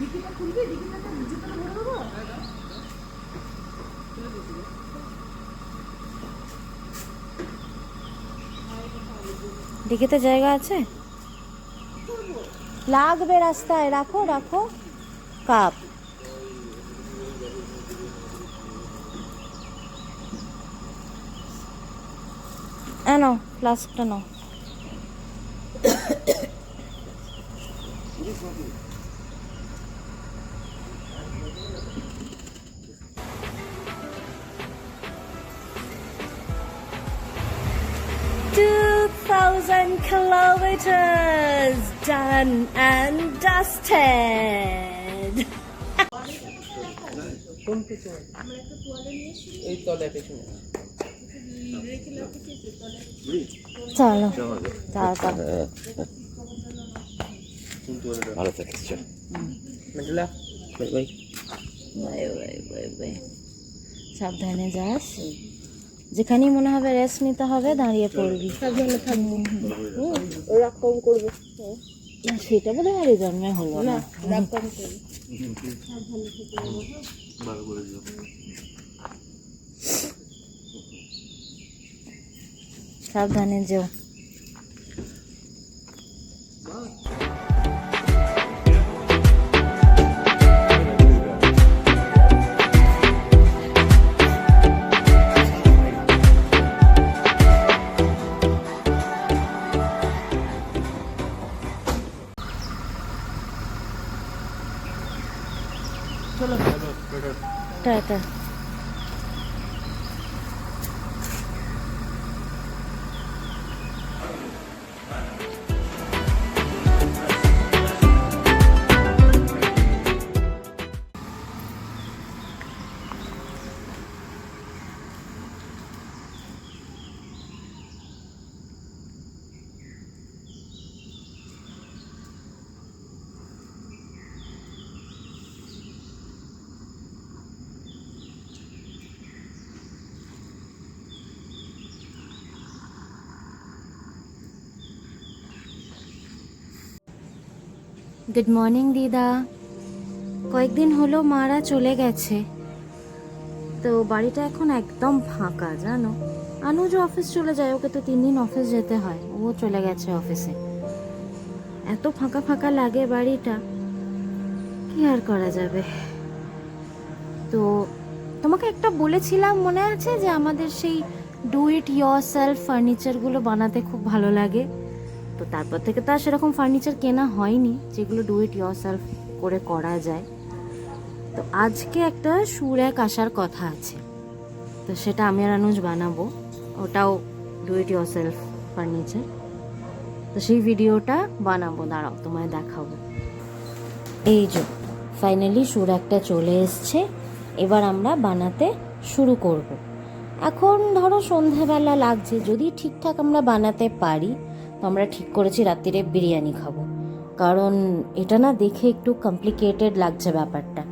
ডিকিটা খুলবি ডিকিটা জুতোটা ভরে দেবো। ডিকিতে জায়গা আছে? লাগবে রাস্তায় রাখো রাখো। কাপ। নাও ফ্লাস্কটা নাও। Thousand kilometers done and dusted. চলো। ভালো থাকিস সাবধানে যাস। যেখানেই মনে হবে রেস্ট নিতে হবে দাঁড়িয়ে পড়বি। সাবধানে থাকব রাগ কম করবে। সেটা বোধ হয় জন্মে হলো না। রাগ কম করবে। সাবধানে যেও। টাটা গুড মর্নিং দিদা। কয়েকদিন হলো মারা চলে গেছে। তো বাড়িটা এখন একদম ফাঁকা, জানো? আনুজ অফিস চলে যায়, ওকে তো তিন দিন অফিস যেতে হয়, ও চলে গেছে অফিসে। এত ফাঁকা ফাঁকা লাগে বাড়িটা, কি আর করা যাবে? তো তোমাকে একটা বলেছিলাম, মনে আছে যে আমাদের সেই ডু ইট ইয়োর সেলফ ফার্নিচারগুলো বানাতে খুব ভালো লাগে? তো তারপর থেকে তো আর সেরকম ফার্নিচার কেনা হয়নি, যেগুলো ডু ইট ইয়োর সেলফ করে করা যায়। তো আজকে একটা সুর এক আসার কথা আছে। তো সেটা আমি আর অনুজ বানাবো। ওটাও do it yourself furniture তো সেই ভিডিওটা বানাবো, দাঁড়াও তোমায় দেখাবো। এই যে ফাইনালি সুর একটা চলে এসছে। এবার আমরা বানাতে শুরু করব। এখন ধরো সন্ধেবেলা লাগছে, যদি ঠিকঠাক আমরা বানাতে পারি তো আমরা ঠিক করেছি রাত্রিরে বিরিয়ানি খাব। কারণ এটা না দেখে একটু কমপ্লিকেটেড লাগছে ব্যাপারটা।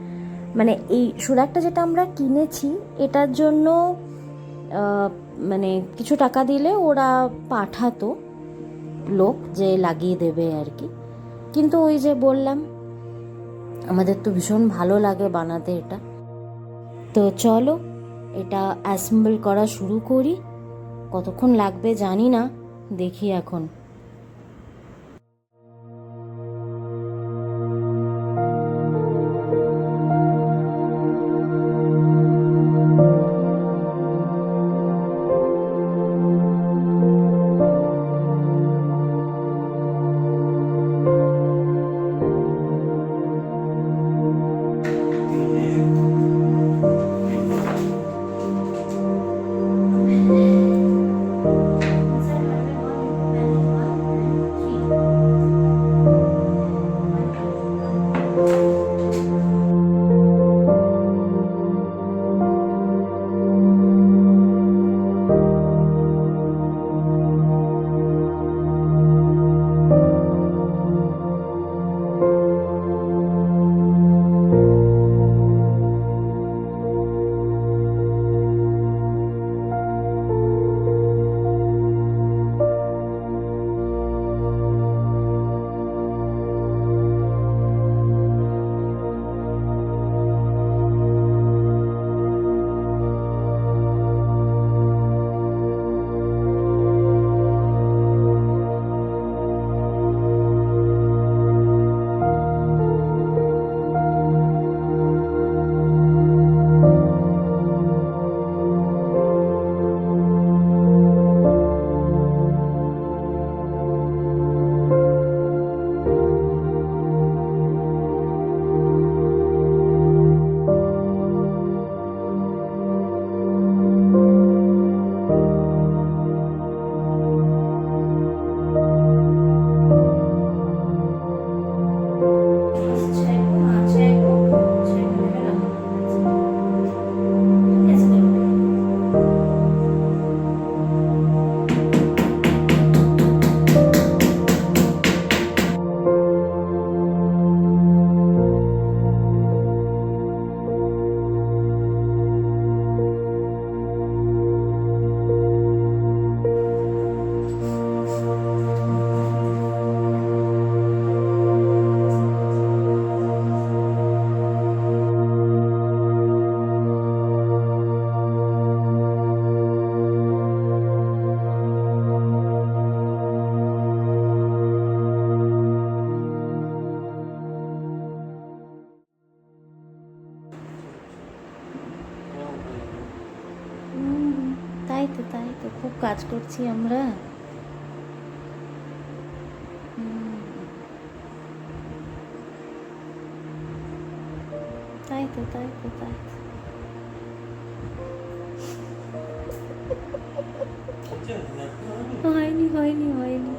মানে এই সুরাকটা যেটা আমরা কিনেছি, এটার জন্য মানে কিছু টাকা দিলে ওরা পাঠাতো লোক যে লাগিয়ে দেবে আর কি কিন্তু ওই যে বললাম, আমাদের তো ভীষণ ভালো লাগে বানাতে এটা। তো চলো, এটা অ্যাসেম্বল করা শুরু করি। কতক্ষণ লাগবে জানি না। দেখি এখন। কাজ করছি আমরা। তাই তো তাই তো তাই তো। হয়নি হয়নি হয়নি।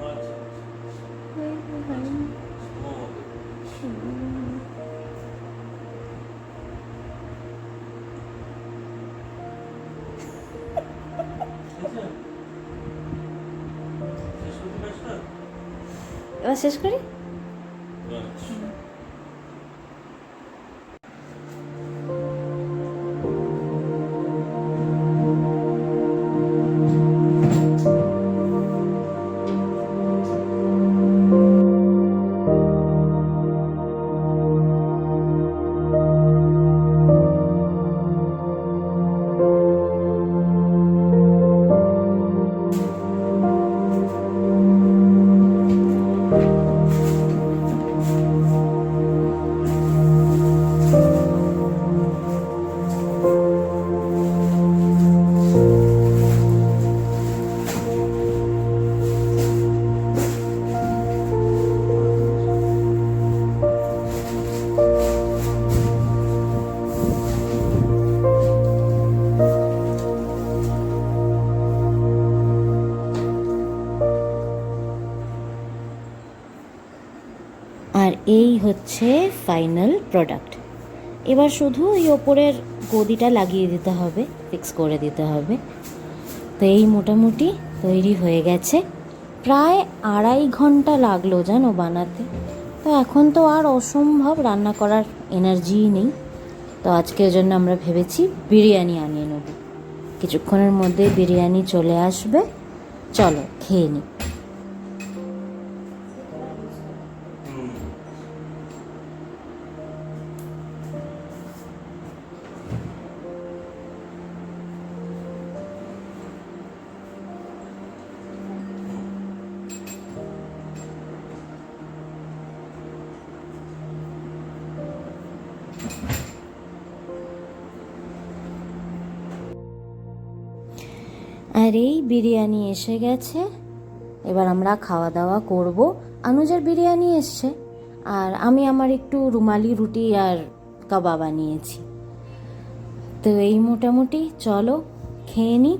শেষ করি? Final product. এবার শুধু এই ওপরের গদিটা লাগিয়ে দিতে হবে ফিক্স করে দিতে হবে। তো এই মোটামুটি তৈরি হয়ে গেছে। প্রায় আড়াই ঘণ্টা লাগল জানো বানাতে। তো এখন তো আর অসম্ভব রান্না করার এনার্জিই নেই। তো আজকের জন্য আমরা ভেবেছি বিরিয়ানি আনিয়ে নেব। কিছুক্ষণের মধ্যে বিরিয়ানি চলে আসবে। চলো, খেয়ে নিই আর এই বিরিয়ানি এসে গেছে। এবার আমরা খাওয়া দাওয়া করব। আনুজার বিরিয়ানি এসছে। আর আমি আমার একটু রুমালি রুটি আর কাবাব বানিয়েছি তো এই মোটামুটি চলো, খেয়ে নিই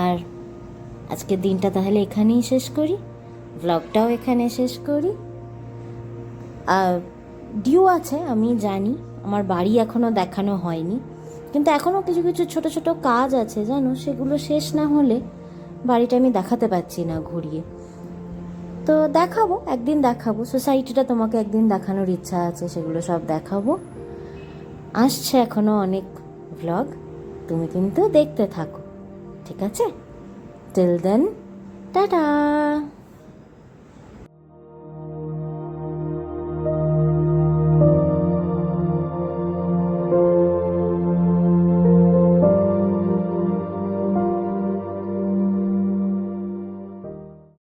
আর আজকের দিনটা তাহলে এখানেই শেষ করি। ব্লগটাও এখানে শেষ করি। ডিউ আছে, আমি জানি। আমার বাড়ি এখনও দেখানো হয়নি। কিন্তু এখনও কিছু কিছু ছোট ছোট কাজ আছে, জানো? সেগুলো শেষ না হলে বাড়িটা আমি দেখাতে পারছি না ঘুরিয়ে। তো দেখাবো, একদিন দেখাবো। সোসাইটিটা তোমাকে একদিন দেখানোর ইচ্ছা আছে, সেগুলো সব দেখাবো। আসছে এখনও অনেক ভ্লগ তুমি কিন্তু দেখতে থাকো, ঠিক আছে? Till then tata